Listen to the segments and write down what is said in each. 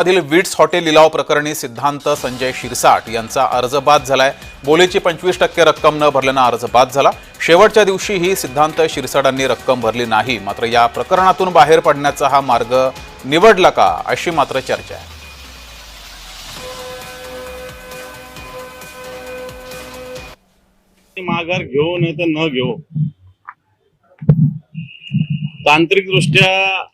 मधील wits hotel लिलाव प्रकरणी सिद्धांत संजय शिरसाट यांचा अर्ज बाद झालाय. बोलीची पंचवीस टक्के रक्कम न भरल्यानं अर्ज बाद झाला. शेवटच्या दिवशीही सिद्धांत शिरसाटांनी रक्कम भरली नाही. मात्र या प्रकरणातून बाहेर पडण्याचा हा मार्ग निवडला का अशी मात्र चर्चा आहे. माघार घेऊ नाही तर न घेऊ. तांत्रिकदृष्ट्या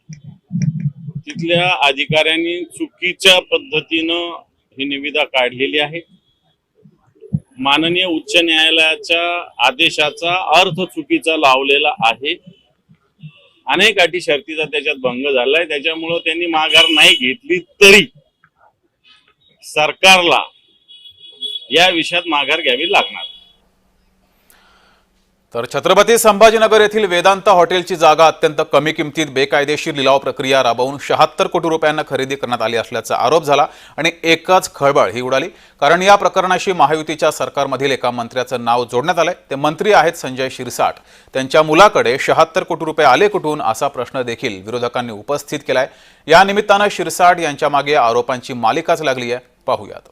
तिथल्या अधिकाऱ्यांनी चुकीच्या पद्धतीनं ही निविदा काढलेली आहे. माननीय उच्च न्यायालयाच्या आदेशाचा अर्थ चुकीचा लावलेला आहे. अनेक अटी शर्तीचा त्याच्यात भंग झालाय. त्याच्यामुळं त्यांनी माघार नाही घेतली तरी सरकारला या विषयात माघार घ्यावी लागणार. तर छत्रपती संभाजीनगर येथील वेदांत हॉटेलची जागा अत्यंत कमी किमतीत बेकायदेशीर लिलाव प्रक्रिया राबवून शहात्तर कोटी रुपयांना खरेदी करण्यात आली असल्याचा आरोप झाला आणि एकच खळबळ ही उडाली. कारण या प्रकरणाशी महायुतीच्या सरकारमधील एका मंत्र्याचं नाव जोडण्यात आलंय. ते मंत्री आहेत संजय शिरसाट. त्यांच्या मुलाकडे शहात्तर कोटी रुपये आले कुठून असा प्रश्न देखील विरोधकांनी उपस्थित केलाय. या निमित्तानं शिरसाट यांच्या मागे आरोपांची मालिकाच लागली आहे पाहूयात.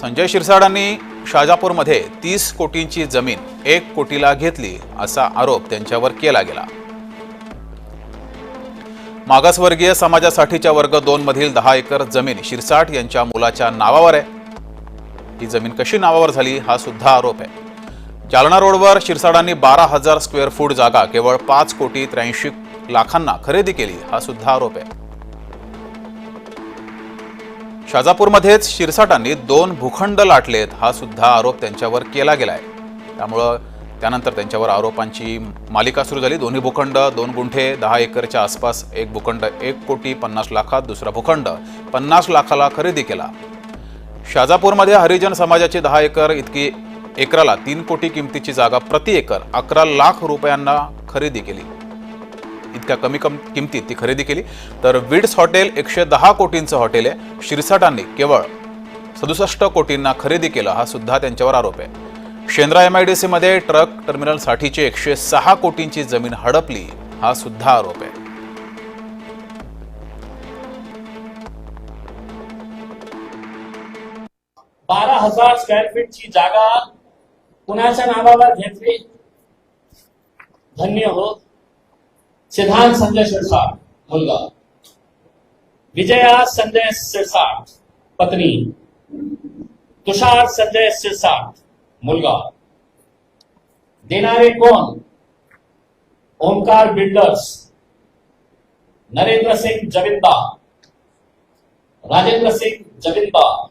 संजय शिरसाडांनी शाजापूरमध्ये तीस कोटींची जमीन एक कोटीला घेतली असा आरोप त्यांच्यावर केला गेला. मागासवर्गीय समाजासाठीच्या वर्ग दोन मधील दहा एकर जमीन शिरसाट यांच्या मुलाच्या नावावर आहे. ही जमीन कशी नावावर झाली हा सुद्धा आरोप आहे. जालना रोडवर शिरसाडांनी बारा हजार स्क्वेअर फूट जागा केवळ पाच कोटी त्र्याऐंशी लाखांना खरेदी केली हा सुद्धा आरोप आहे. शाजापूरमध्येच शिरसाटांनी दोन भूखंड लाटलेत हा सुद्धा आरोप त्यांच्यावर केला गेलाय. त्यामुळं त्यानंतर त्यांच्यावर आरोपांची मालिका सुरू झाली. दोन्ही भूखंड दोन गुंठे दहा एकरच्या आसपास एक भूखंड एक कोटी पन्नास लाखात दुसरा भूखंड. पन्नास लाखाला खरेदी केला. शाजापूरमध्ये हरिजन समाजाची दहा एकर इतकी एकराला तीन कोटी किमतीची जागा प्रति एकर अकरा लाख रुपयांना खरेदी केली. इतक्या कमी कम किमतीत ती खरेदी केली. तर विड्स हॉटेल एकशे दहा कोटींचं हॉटेल आहे. शिरसाटांनी केवळ सदुसष्ट कोटींना खरेदी केलं हा सुद्धा त्यांच्यावर आरोप आहे. शेंद्रा एम आय डी सीमध्ये ट्रक टर्मिनलसाठीची एकशे सहा कोटींची जमीन हडपली हा सुद्धा आरोप आहे. बारा हजार स्क्वेअर फीटची जागा कुणाच्या नावावर घेतली. धन्य हो. सिद्धांत संजय शिरसाट मुलगा. विजया संजय शिरसाट पत्नी. तुषार संजय शिरसाट मुलगा. देणारे कोण? ओंकार बिल्डर्स. नरेंद्र सिंग जविंदा राजेंद्र सिंग जविंदा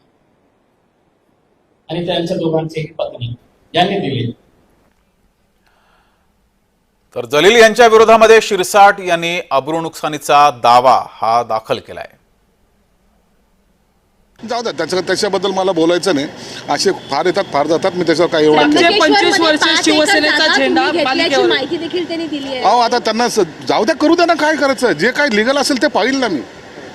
आणि त्यांच्या दोघांची पत्नी. यांनी दिली. तर जलील यांच्या विरोधामध्ये शिरसाट यांनी अब्रू नुकसानीचा दावा हा दाखल केलाय. जाऊ द्या त्याच्या त्याच्याबद्दल मला बोलायचं नाही. असे फार येतात फार जातात. मी त्याच्यावर काही एवढं म्हणजे पंचवीस वर्ष पाच एकर शिवसेनेचा जागा झेंडा तुम्ही घेतल्याची पालिकेवर. माहिती देखील त्यांनी दिली आहे. अहो आता त्यांना स- जाऊ द्या करू द्या ना काय करायचं? जे काही लिगल असेल ते पाहिल ना मी.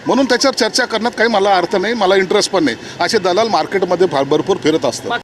म्हणून त्याच्यावर चर्चा करण्यात काही मला अर्थ नाही मला इंटरेस्ट पण नाही. असे दलाल मार्केटमध्ये फार भरपूर फिरत असतात.